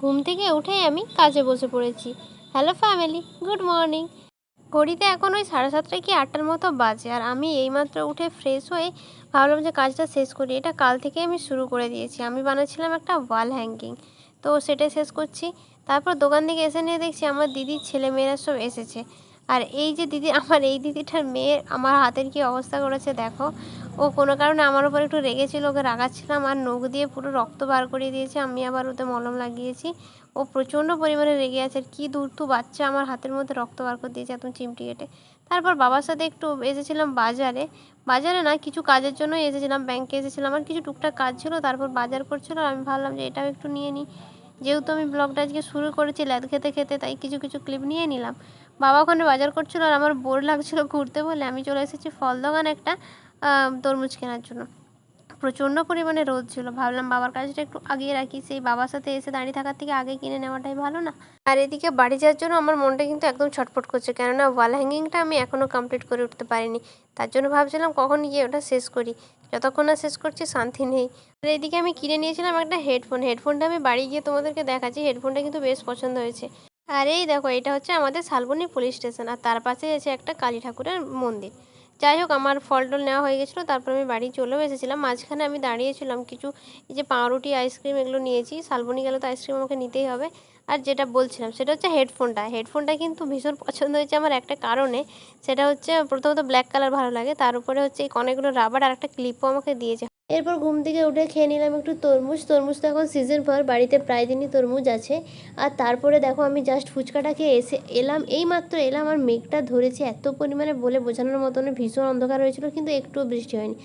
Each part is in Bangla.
ঘুম থেকে উঠেই আমি কাজে বসে পড়েছি। হ্যালো ফ্যামিলি গুড মর্নিং ঘড়িতে এখন ওই সাড়ে সাতটা কি আটটার মতো বাজে, আর আমি এইমাত্র উঠে ফ্রেশ হয়ে ভাবলাম যে কাজটা শেষ করি। এটা কাল থেকে আমি শুরু করে দিয়েছি। আমি বানাচ্ছিলাম একটা ওয়াল হ্যাঙ্গিং তো সেটাই শেষ করছি। তারপর দোকান থেকে এসে নিয়ে দেখছি আমার দিদির ছেলেমেয়েরা সব এসেছে। আর এই যে দিদি, আমার এই দিদিটার মেয়ের আমার হাতের কি অবস্থা করেছে দেখো। ও কোনো কারণে আমার উপর একটু রেগেছিল, ওকে রাগাচ্ছিলাম আর নখ দিয়ে পুরো রক্ত বার করিয়ে দিয়েছে, আমি আবার ওতে মলম লাগিয়েছি। ও প্রচণ্ড পরিমাণে রেগে আছে আর কী দূরতু বাচ্চা আমার হাতের মধ্যে রক্ত বার করে দিয়েছে একদম চিমটি কেটে। তারপর বাবার সাথে একটু এসেছিলাম বাজারে। বাজারে না, কিছু কাজের জন্যই এসেছিলাম ব্যাংকে এসেছিলাম আর কিছু টুকটাক কাজ ছিল, তারপর বাজার করছিল, আমি ভাবলাম যে এটাও একটু নিয়ে নিই। যেহেতু আমি ব্লগটা আজকে শুরু করেছি ল্যাদ খেতে খেতে, তাই কিছু কিছু ক্লিপ নিয়ে নিলাম। বাবা ওখানে বাজার করছিল আর আমার বোর লাগছিল ঘুরতে বলে আমি চলে এসেছি ফল দোকান একটা তরমুজ কেনার জন্য। প্রচণ্ড পরিমাণে রোদ ছিল। ভাবলাম বাবার কাজটা একটু আগিয়ে রাখি, সেই বাবার সাথে এসে দাঁড়িয়ে থাকার থেকে আগে কিনে নেওয়াটাই ভালো না। আর এদিকে বাড়ি যাওয়ার জন্য আমার মনটা কিন্তু একদম ছটফট করছে, কেননা ওয়াল হ্যাঙ্গিংটা আমি এখনও কমপ্লিট করে উঠতে পারিনি। তার জন্য ভাবছিলাম কখন গিয়ে ওটা শেষ করি। যতক্ষণ না শেষ করছি, শান্তি নেই। আর এদিকে আমি কিনে নিয়েছিলাম একটা হেডফোন হেডফোনটা আমি বাড়ি গিয়ে তোমাদেরকে দেখাচ্ছি। হেডফোনটা কিন্তু বেশ পছন্দ হয়েছে। আর এই দেখো, এটা হচ্ছে আমাদের শালবনী পুলিশ স্টেশন, আর তার পাশে আছে একটা কালী ঠাকুরের মন্দির। যাই হোক, আমার ফল টল নেওয়া হয়ে গেছিল, তারপর আমি বাড়ি চলেও এসেছিলাম। মাঝখানে আমি দাঁড়িয়েছিলাম কিছু, এই যে পাউরুটি, আইসক্রিম এগুলো নিয়েছি। শালবনি গেলে তো আইসক্রিম আমাকে নিতেই হবে। আর যেটা বলছিলাম, সেটা হচ্ছে হেডফোনটা। হেডফোনটা কিন্তু ভীষণ পছন্দ হয়েছে আমার একটা কারণে। সেটা হচ্ছে প্রথমত ব্ল্যাক কালার ভালো লাগে, তার উপরে হচ্ছে এই অনেকগুলো রাবার আর একটা ক্লিপও আমাকে দিয়েছে। এরপর ঘুম থেকে উঠে খেয়ে নিলাম একটু তরমুজ। তরমুজ তো এখন সিজন পর, বাড়িতে প্রায় দিনই তরমুজ আছে। আর তারপরে দেখো আমি জাস্ট ফুচকাটা খেয়ে এসে এলাম। এই মাত্র এলাম আর মেঘটা ধরেছে এত পরিমাণে বলে বোঝানোর মতন ভীষণ অন্ধকার হয়েছিল, কিন্তু একটুও বৃষ্টি হয়নি।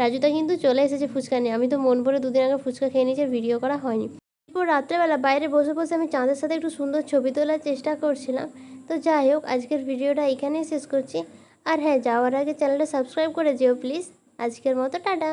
রাজুদা কিন্তু চলে এসেছে ফুচকা নিয়ে। আমি তো মন ভরে দুদিন আগে ফুচকা খেয়ে নিয়েছি ভিডিও করা হয়নি। এরপর রাত্রেবেলা বাইরে বসে বসে আমি চাঁদের সাথে একটু সুন্দর ছবি তোলার চেষ্টা করছিলাম। তো যাই হোক, আজকের ভিডিওটা এখানেই শেষ করছি। আর হ্যাঁ যাওয়ার আগে চ্যানেলটা সাবস্ক্রাইব করে যেও প্লিজ আজকের মতো টাটা।